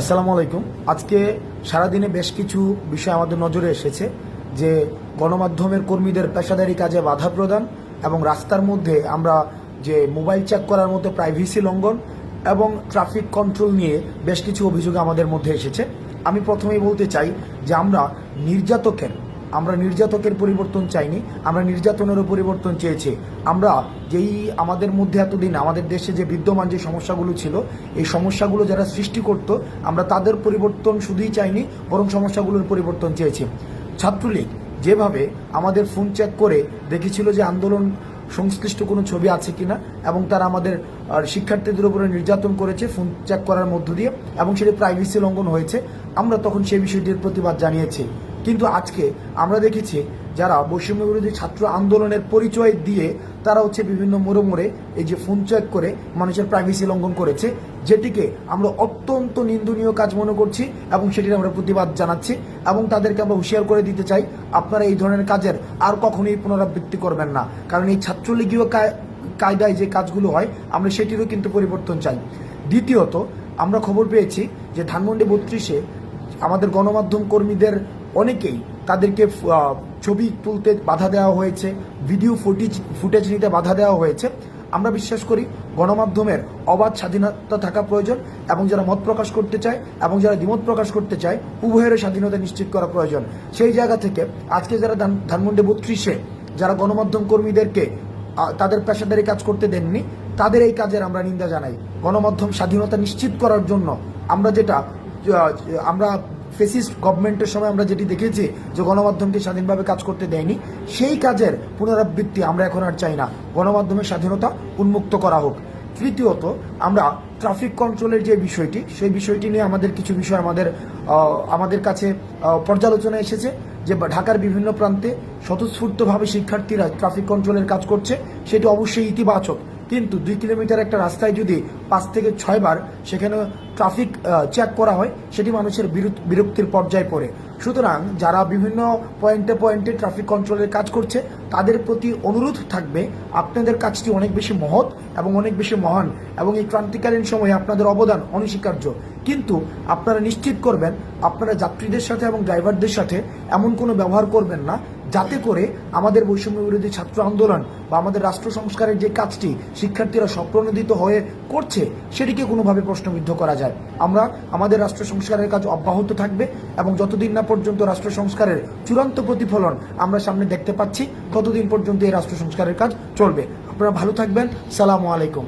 আসসালামু আলাইকুম। আজকে সারাদিনে বেশ কিছু বিষয় আমাদের নজরে এসেছে যে গণমাধ্যমের কর্মীদের পেশাদারি কাজে বাধা প্রদান এবং রাস্তার মধ্যে আমরা যে মোবাইল চেক করার মতো প্রাইভেসি লঙ্ঘন এবং ট্রাফিক কন্ট্রোল নিয়ে বেশ কিছু অভিযোগ আমাদের মধ্যে এসেছে। আমি প্রথমেই বলতে চাই যে আমরা নির্যাতকের আমরা নির্যাতকের পরিবর্তন চাইনি, আমরা নির্যাতনেরও পরিবর্তন চেয়েছি। আমরা যেই আমাদের মধ্যে এতদিন, আমাদের দেশে যে বিদ্যমান যে সমস্যাগুলো ছিল, এই সমস্যাগুলো যারা সৃষ্টি করত, আমরা তাদের পরিবর্তন শুধুই চাইনি, বরং সমস্যাগুলোর পরিবর্তন চেয়েছি। ছাত্রলীগ যেভাবে আমাদের ফোন চেক করে দেখেছিল যে আন্দোলন সংশ্লিষ্ট কোনো ছবি আছে কিনা, এবং তারা আমাদের শিক্ষার্থীদের উপরে নির্যাতন করেছে ফোন চেক করার মধ্য দিয়ে, এবং সেটি প্রাইভেসি লঙ্ঘন হয়েছে, আমরা তখন সেই বিষয়টির প্রতিবাদ জানিয়েছি। কিন্তু আজকে আমরা দেখেছি যারা বৈষম্য বিরোধী ছাত্র আন্দোলনের পরিচয় দিয়ে তারা হচ্ছে বিভিন্ন মোড়ে মোড়ে এই যে ফোন চেক করে মানুষের প্রাইভেসি লঙ্ঘন করেছে, যেটিকে আমরা অত্যন্ত নিন্দনীয় কাজ মনে করছি এবং সেটির আমরা প্রতিবাদ জানাচ্ছি এবং তাদেরকে আমরা হুঁশিয়ার করে দিতে চাই, আপনারা এই ধরনের কাজের আর কখনোই পুনরাবৃত্তি করবেন না। কারণ এই ছাত্রলীগীয় কায়দায় যে কাজগুলো হয়, আমরা সেটিরও কিন্তু পরিবর্তন চাই। দ্বিতীয়ত, আমরা খবর পেয়েছি যে ধানমন্ডি বত্রিশে আমাদের গণমাধ্যম কর্মীদের অনেকেই তাদেরকে ছবি তুলতে বাধা দেওয়া হয়েছে ভিডিও ফুটেজ ফুটেজ নিতে বাধা দেওয়া হয়েছে। আমরা বিশ্বাস করি গণমাধ্যমের অবাধ স্বাধীনতা থাকা প্রয়োজন এবং যারা মত প্রকাশ করতে চায় এবং যারা দ্বিমত প্রকাশ করতে চায় উভয়ের স্বাধীনতা নিশ্চিত করা প্রয়োজন। সেই জায়গা থেকে আজকে যারা ধান- ধানমন্ডি বত্রিশে যারা গণমাধ্যম কর্মীদেরকে তাদের পেশাদারি কাজ করতে দেননি, তাদের এই কাজের আমরা নিন্দা জানাই। গণমাধ্যম স্বাধীনতা নিশ্চিত করার জন্য আমরা যেটা আমরা ফেসিস্ট গভর্নমেন্টের সময় আমরা যেটি দেখেছি যে গণমাধ্যমকে স্বাধীনভাবে কাজ করতে দেয়নি, সেই কাজের পুনরাবৃত্তি আমরা এখন আর চাই না। গণমাধ্যমের স্বাধীনতা উন্মুক্ত করা হোক। তৃতীয়ত, আমরা ট্রাফিক কন্ট্রোলের যে বিষয়টি, সেই বিষয়টি নিয়ে আমাদের কিছু বিষয় আমাদের আমাদের কাছে পর্যালোচনা এসেছে যে ঢাকার বিভিন্ন প্রান্তে স্বতঃস্ফূর্তভাবে শিক্ষার্থীরা ট্রাফিক কন্ট্রোলের কাজ করছে। সেটি অবশ্যই ইতিবাচক। কিন্তু দুই কিলোমিটার একটা রাস্তায় যদি পাঁচ থেকে ছয়বার সেখানে ট্রাফিক চেক করা হয়, সেটি মানুষের বিরক্তির পর্যায়ে পড়ে। সুতরাং যারা বিভিন্ন পয়েন্টে পয়েন্টে ট্রাফিক কন্ট্রোলের কাজ করছে, তাদের প্রতি অনুরোধ থাকবে, আপনাদের কাজটি অনেক বেশি মহৎ এবং অনেক বেশি মহান এবং এই ক্রান্তিকালীন সময়ে আপনাদের অবদান অনস্বীকার্য। কিন্তু আপনারা নিশ্চিত করবেন, আপনারা যাত্রীদের সাথে এবং ড্রাইভারদের সাথে এমন কোনো ব্যবহার করবেন না যাতে করে আমাদের বৈষম্য বিরোধী ছাত্র আন্দোলন বা আমাদের রাষ্ট্র সংস্কারের যে কাজটি শিক্ষার্থীরা স্বপ্রণোদিত হয়ে করছে, সেটিকে কোনোভাবে প্রশ্নবিদ্ধ করা যায়। আমরা আমাদের রাষ্ট্র সংস্কারের কাজ অব্যাহত থাকবে এবং যতদিন না পর্যন্ত রাষ্ট্র সংস্কারের চূড়ান্ত প্রতিফলন আমরা সামনে দেখতে পাচ্ছি, ততদিন পর্যন্ত এই রাষ্ট্র সংস্কারের কাজ চলবে। আপনারা ভালো থাকবেন। সালামু আলাইকুম।